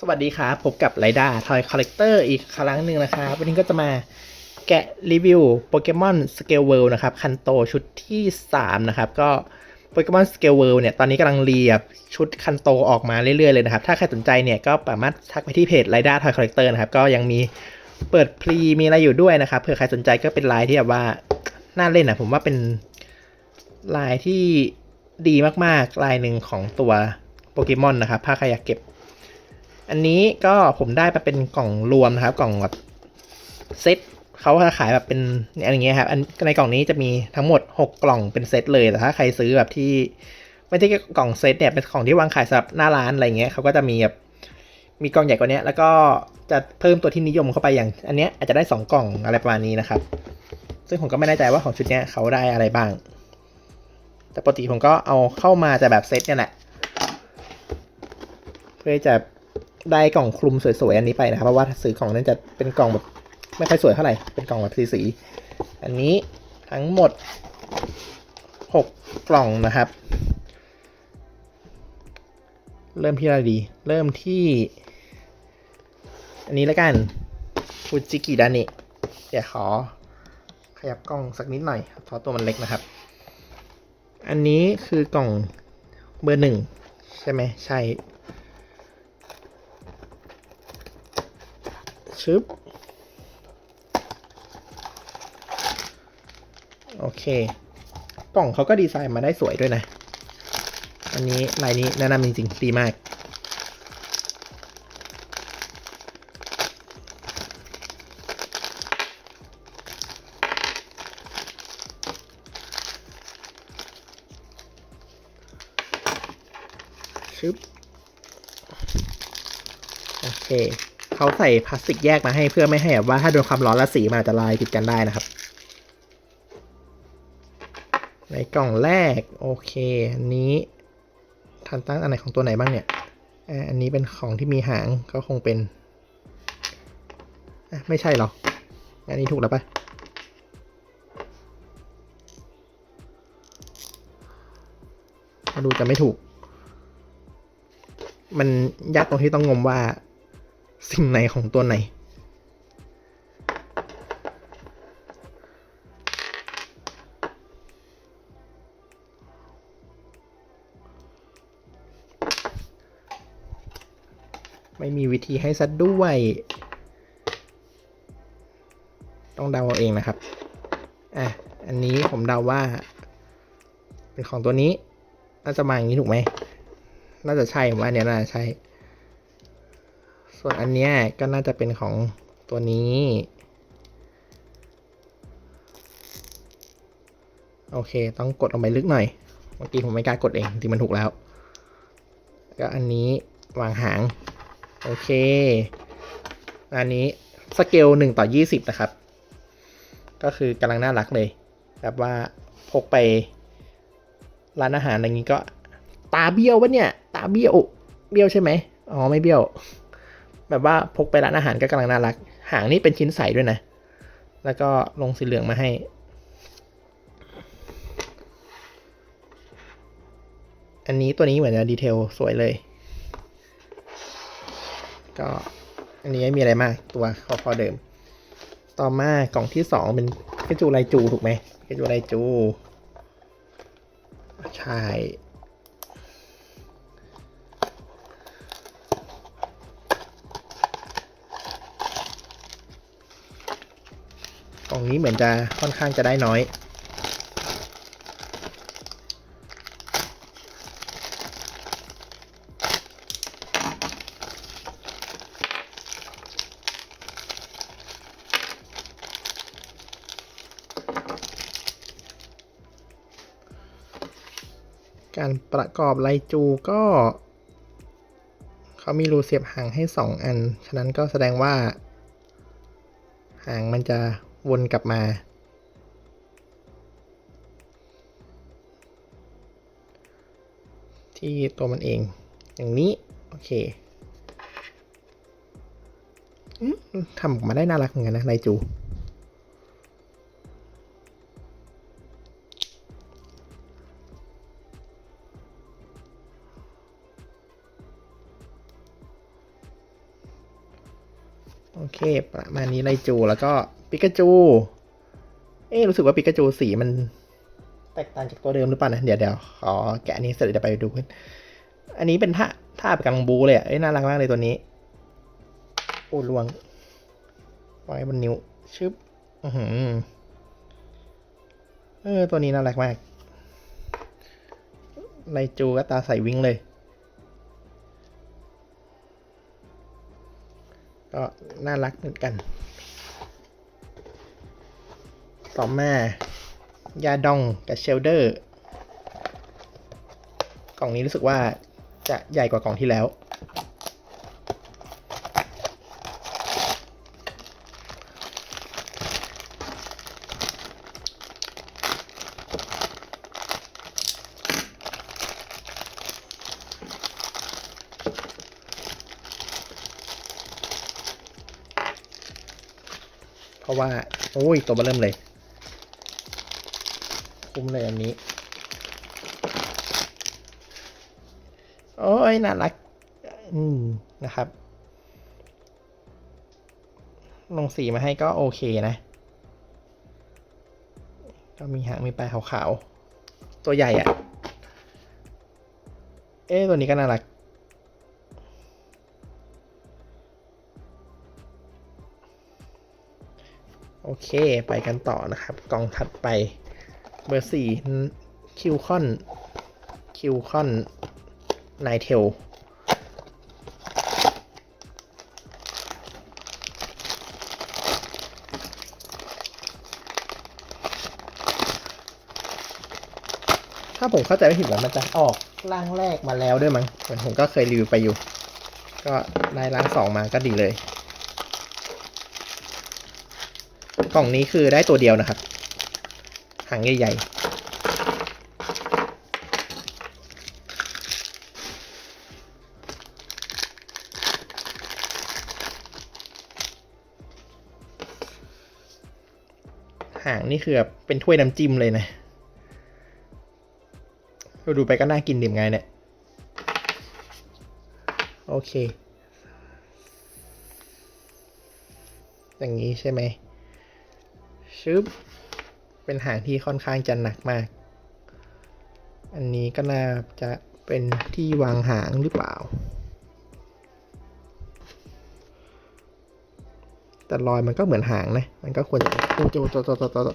สวัสดีครับพบกับไรด้าทอยคอลเลกเตอร์อีกครั้งหนึ่งนะครับวันนี้ก็จะมาแกะรีวิวโปเกมอนสเกลเวิลด์นะครับคันโตชุดที่ 3 นะครับ ก็โปเกมอนสเกลเวิลด์เนี่ย ตอนนี้กำลังเรียบชุดคันโตออกมาเรื่อย ๆ เลยนะครับ ถ้าใครสนใจเนี่ย ก็สามารถทักไปที่เพจไรด้าทอยคอลเลกเตอร์นะครับ ก็ยังมีเปิดพรีมีอะไรอยู่ด้วยนะครับเผื่อใครสนใจก็เป็นลายที่แบบว่าน่าเล่นนะผมว่าเป็นลายที่ดีมากๆลายหนึ่งของตัวโปเกมอนนะครับถ้าใครอยากเก็บ อันนี้ก็ผมได้มาเป็นกล่องรวมนะครับ กล่องแบบเซตเขาขายแบบเป็นอะไรอย่างเงี้ยครับอันในกล่องนี้จะมีทั้งหมด 6 กล่องเป็นเซตเลยแต่ถ้าใครซื้อแบบที่ไม่ใช่กล่องเซตเนี่ยเป็นของที่วางขายสำหรับหน้าร้านอะไรเงี้ยเขาก็จะมีแบบมีกล่องใหญ่กว่านี้แล้วก็จะเพิ่มตัวที่นิยมเข้าไปอย่าง อันเนี้ยอาจจะได้ 2 กล่องอะไรประมาณนี้นะครับ ซึ่งผมก็ไม่แน่ใจว่าของชุดเนี้ยเขาได้อะไรบ้าง แต่ปกติผมก็เอาเข้ามาแต่แบบเซตเนี่ยแหละเพื่อจะ ได้กล่องคลุมสวยๆอันนี้ไปนะครับเพราะว่าซื้อกล่องนั้นจะเป็นกล่องแบบไม่ค่อยสวยเท่าไหร่เป็นกล่องแบบสีๆอันนี้ทั้งหมดหกกล่องนะครับ เริ่มที่อะไรดี เริ่มที่ อันนี้แล้วกันฟูจิกิดานิเดี๋ยวขอขยับกล้องสักนิดหน่อยเพราะตัวมันเล็กนะครับ อันนี้คือกล่องเบอร์หนึ่งใช่ไหมใช่ ชึบโอเค กล่องเขาก็ดีไซน์มาได้สวยด้วยนะ อันนี้ลายนี้แนะนำจริงๆ ดีมาก ชึบ โอเค เขาใส่พลาสติกแยกมาให้เพื่อไม่ให้แบบว่าถ้าโดนความร้อนและสีมันอาจจะลายติดกันได้นะครับ ในกล่องแรกโอเคอันนี้ทันตั้งอันไหนของตัวไหนบ้างเนี่ยอันนี้เป็นของที่มีหางก็คงเป็นไม่ใช่หรอ อันนี้ถูกแล้วปะมาดูจะไม่ถูก มันยากตรงที่ต้องงมว่า สิ่งไหนของตัวไหน ไม่มีวิธีให้ซัดด้วย ต้องเดาเอาเองนะครับ อะ อันนี้ผมเดาว่า เป็นของตัวนี้ น่าจะมาอย่างนี้ถูกไหม น่าจะใช่ว่าเนี้ยน่าจะใช่ ส่วนอันเนี้ยก็น่าจะเป็นของตัวนี้ โอเค ต้องกดลงไปลึกหน่อย เมื่อกี้ผมไม่กล้ากดเองจริงมันถูกแล้ว ก็อันนี้วางหาง โอเค อันนี้สเกลหนึ่งต่อยี่สิบนะครับ ก็คือกำลังน่ารักเลย แบบว่าพกไปร้านอาหารอะไรงี้ก็ ตาเบี้ยวปะเนี่ย ตาเบี้ยว เบี้ยวใช่ไหมอ๋อ ไม่เบี้ยว แบบว่าพกไปร้านอาหารก็กำลังน่ารัก หางนี่เป็นชิ้นใสด้วยนะ แล้วก็ลงสีเหลืองมาให้ อันนี้ตัวนี้เหมือนจะดีเทลสวยเลย ก็อันนี้ไม่มีอะไรมากตัวเขาพอเดิม ต่อมากล่องที่สองเป็นเกจูไรจูถูกไหมเกจูไรจู ใช่ งนี้เหมือนจะค่อนข้างจะได้น้อย การประกอบไลจูก็เขามีรูเสียบหางให้สองอัน ฉะนั้นก็แสดงว่าหางมันจะ วนกลับมา ที่ตัวมันเอง อย่างนี้ โอเคอทำออกมาได้น่ารักเหมือนกันนะไลจู โอเค ประมาณนี้ไลจูแล้วก็ ปิกาจู เอ๊รู้สึกว่าปิกาจูสีมัน แตกต่างจากตัวเดิมหรือเปล่านะ เดี๋ยวเดี๋ยวขอแกะอันนี้เสร็จเดี๋ยวไปดูกันอันนี้เป็นท่าท่าไปกำลังบูเลยอะเอ้ยน่ารักมากเลยตัวนี้ โอ้ลวงวางไว้บนนิ้ว ชึบ อือหือเออ ตัวนี้น่ารักมากไลจูก็ตาใสวิ่งเลย ก็น่ารักเหมือนกัน ต่อมา ยาดองกับเชลเดอร์ กล่องนี้รู้สึกว่าจะใหญ่กว่ากล่องที่แล้ว เพราะว่า โอ้ย ตัวมาเริ่มเลย คุ้มเลยอันนี้ โอ้ยน่ารัก อืม นะครับ ลงสีมาให้ก็โอเคนะ ก็มีหางมีปลายขาวๆ ตัวใหญ่อะ่ะ เอ๊ตัวนี้ก็น่ารักโอเค ไปกันต่อนะครับ กองถัดไป เบอร์สี่คิวคอนคิวคอนไนเทลถ้าผมเข้าใจไม่ผิดว่ามันจะออกร่างแรกมาแล้วด้วยมั้งเหมือนผมก็เคยรีวิวไปอยู่ ก็ได้ร่างสองมาก็ดีเลย กล่องนี้คือได้ตัวเดียวนะครับางใหญ่หางนี่คือแบบเป็นถ้วยน้ำจิ้มเลยนะเราดูไปก็น่ากินดิมไงเนี่ย โอเค อย่างนี้ใช่ไหมชึบ เป็นหางที่ค่อนข้างจะหนักมาก อันนี้ก็น่าจะเป็นที่วางหางหรือเปล่า แต่รอยมันก็เหมือนหางนะ มันก็ควรจะโอ้โจโจโจโจโจโจ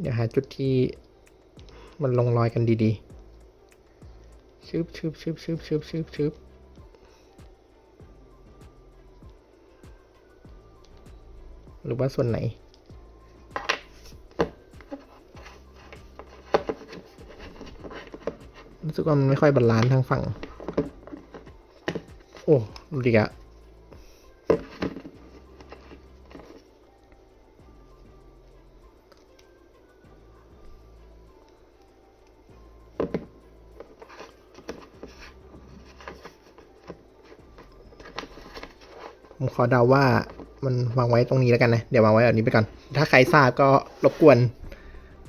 เดี๋ยวหาจุดที่ มันลงรอยกันดีๆชึบชึบชึบชึบชึบชึบชึบหรือว่าส่วนไหน รู้สึกว่ามันไม่ค่อยบาลานซ์ทางฝั่ง โอ้ดูดิอะ ขอเดาว่ามันวางไว้ตรงนี้แล้วกันนะ เดี๋ยววางไว้แบบนี้ไปก่อน ถ้าใครทราบก็รบกวน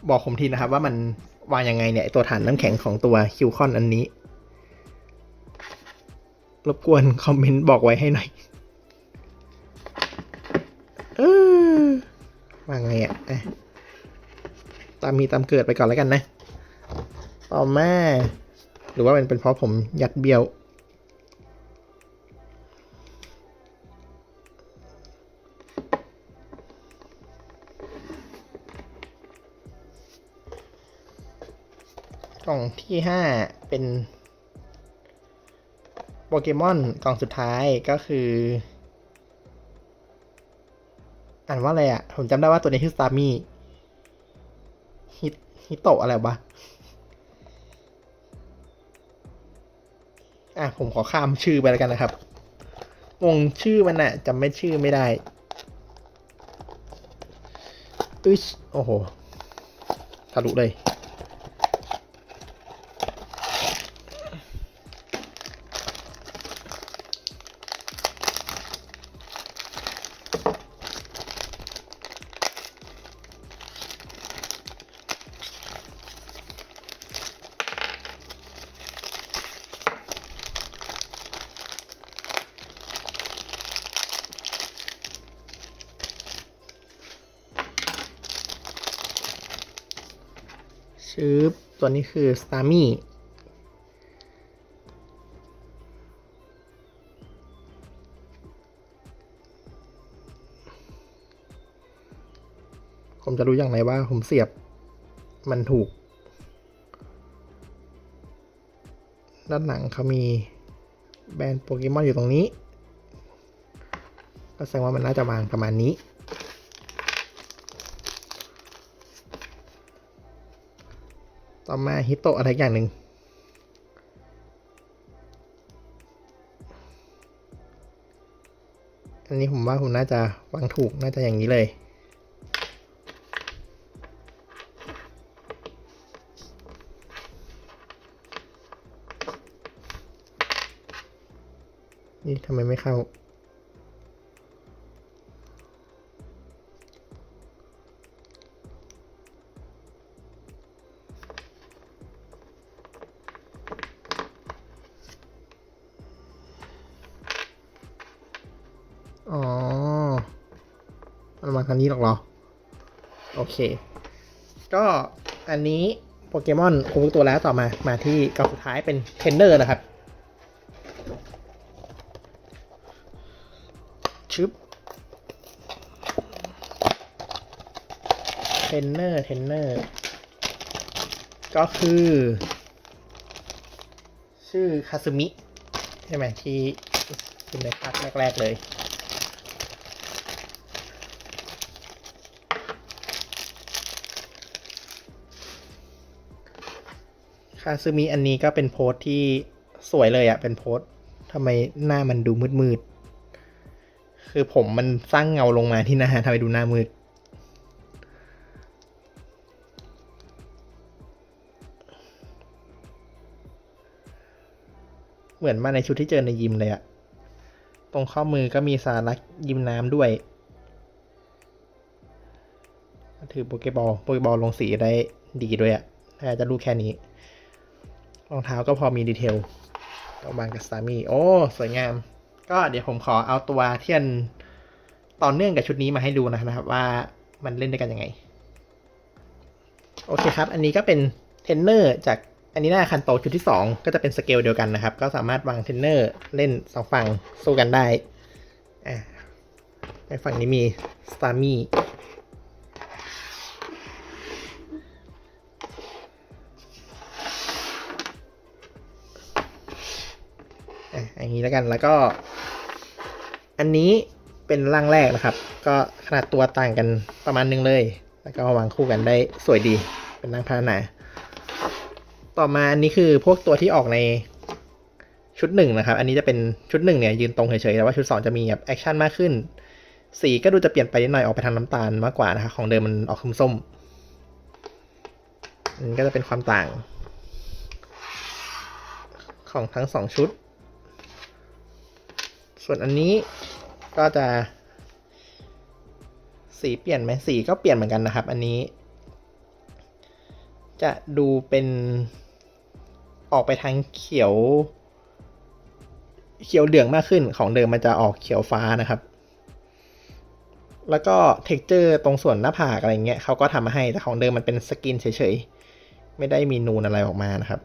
บอกผมทีนะครับ ว่ามันวางยังไงเนี่ยตัวฐานน้ำแข็งของตัวคิวคอนอันนี้ รบกวนคอมเมนต์บอกไว้ให้หน่อย เออวางไงอะ่ะตามมีตามเกิดไปก่อนแล้วกันนะ ต่อมา หรือว่ามันเป็นเพราะผมยัดเบี้ยว กล่องที่ห้าเป็นโปเกมอนกล่องสุดท้ายก็คือ อ่านว่าอะไรอะ ผมจำได้ว่าตัวนี้ชื่อสตาร์มี่ฮิฮิโตะอะไรวะอะ ผมขอข้ามชื่อไปแล้วกันนะครับ งงชื่อมันอะจำไม่ชื่อไม่ได้อึชโอ้โหทะลุเลย ชืบตัวนี้คือ s t a r m y ผมจะรู้อย่างไรว่าผมเสียบมันถูก ด้านหลังเขามีแบรนด์โปเกมอนอยู่ตรงนี้ ก็แสดงว่ามันน่าจะวางประมาณนี้ ต่อมาฮิโตะอะไรอย่างหนึ่งอันนี้ผมว่าผมน่าจะวางถูกน่าจะอย่างนี้เลย นี่ทำไมไม่เข้า มันมาทางนี้หรอกเหรอ โอเค ก็อันนี้โปเกมอนครบทุกตัวแล้วต่อมา มาที่กล่องสุดท้ายเป็นเทรนเนอร์นะครับ ชึบเทรนเนอร์เทรนเนอร์ ก็คือ ชื่อคาซึมิ ใช่ไหมที่เป็นในภาคแรก ๆ เลยาซึมิอันนี้ก็เป็นโพสต์ที่สวยเลยอะ่ะเป็นโพสต์ทำไมหน้ามันดูมืดๆ คือผมมันสร้างเงาลงมาที่หน้าทำให้ดูหน้ามืด เหมือนมาในชุดที่เจอในยิมเลยอะตรงข้อมือก็มีสารักยิมน้ำด้วย ถือโปเกบอล โปเกบอลลงสีได้ดีด้วยอะถ้าจะรู้แค่นี้ รองเท้าก็พอมีดีเทลต่อบางกับสามีโอ้สวยงาม ก็เดี๋ยวผมขอเอาตัวเทียนต่อเนื่องกับชุดนี้มาให้ดูนะครับว่ามันเล่นด้วยกันยังไง โอเคครับ อันนี้ก็เป็นเทนเนอร์จากอันนี้หน้าคันโตชุดที่ 2 ก็จะเป็นสเกลเดียวกันนะครับ ก็สามารถวางเทนเนอร์เล่นสองฝั่งสู้กันได้อ่าในฝั่งนี้มีสตาร์มี่ อย่างนี้แล้วกันแล้วก็ อันนี้เป็นร่างแรกนะครับ ก็ขนาดตัวต่างกันประมาณนึงเลย แล้วก็วางคู่กันได้สวยดีเป็นร่างพัฒนาต่อมาอันนี้คือพวกตัวที่ออกในชุดหนึ่งนะครับ อันนี้จะเป็นชุดหนึ่งเนี่ยยืนตรงเฉยๆแต่ว่าชุดสองจะมีแบบแอคชั่นมากขึ้น สีก็ดูจะเปลี่ยนไปนิดหน่อยออกไปทางน้ำตาลมากกว่านะครับของเดิมมันออกส้มอันนี้ก็จะเป็นความต่าง ของทั้งสองชุด ส่วนอันนี้ก็จะ สีเปลี่ยนไหมสีก็เปลี่ยนเหมือนกันนะครับ อันนี้ จะดูเป็นออกไปทางเขียว เขียวเหลืองมากขึ้นของเดิมมันจะออกเขียวฟ้านะครับ แล้วก็เท็กเจอร์ตรงส่วนหน้าผากอะไรเงี้ยเขาก็ทำมาให้แต่ของเดิมมันเป็นสกินเฉยๆ ไม่ได้มีนูนอะไรออกมานะครับ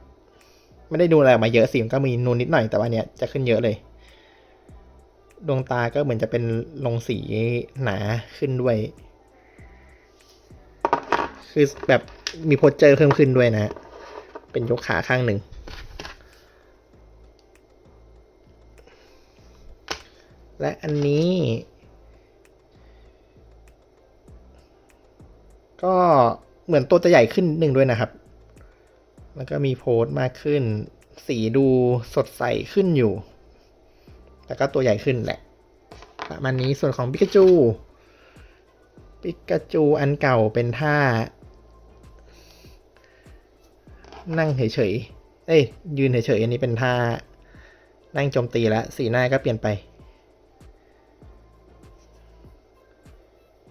ไม่ได้นูอะไรออกมาเยอะสิมันก็มีนูนนิดหน่อยแต่ว่าเนี้ยจะขึ้นเยอะเลย ดวงตาก็เหมือนจะเป็นลงสีหนาขึ้นด้วย คือแบบมีโพสเจอร์เพิ่มขึ้นด้วยนะ เป็นยกขาข้างหนึ่ง และอันนี้ ก็เหมือนตัวจะใหญ่ขึ้นหนึ่งด้วยนะครับ แล้วก็มีโพสต์มากขึ้น สีดูสดใสขึ้นอยู่ แล้วก็ตัวใหญ่ขึ้นแหละ ประมาณนี้ส่วนของปิกาจูปิกาจูอันเก่าเป็นท่า นั่งเฉยๆ เอ้ย ยืนเฉยๆ อันนี้เป็นท่า นั่งโจมตีแล้ว สีหน้าก็เปลี่ยนไป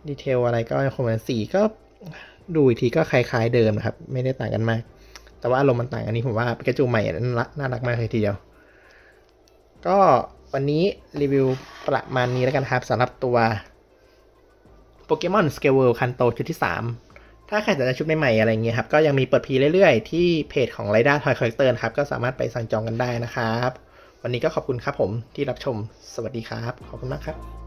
ดีเทลอะไรก็คงเหมือนสีก็ดูอีกทีก็คล้ายๆเดิมนะครับ ไม่ได้ต่างกันมาก แต่ว่าอารมณ์มันต่างอันนี้ผมว่าปิกาจูใหม่น่ารักน่ารักมากเลยทีเดียว ก็ วันนี้รีวิวประมาณนี้แล้วกันครับสำหรับตัวโปเกมอนสเกลเวิลด์คันโตชุดที่ 3 ถ้าใครสนใจชุดใหม่ๆอะไรเงี้ยครับ ก็ยังมีเปิดพีเรื่อยๆ ที่เพจของ r i d a Toy Collector นะครับ ก็สามารถไปสั่งจองกันได้นะครับ วันนี้ก็ขอบคุณครับผมที่รับชมสวัสดีครับ ขอบคุณมากครับ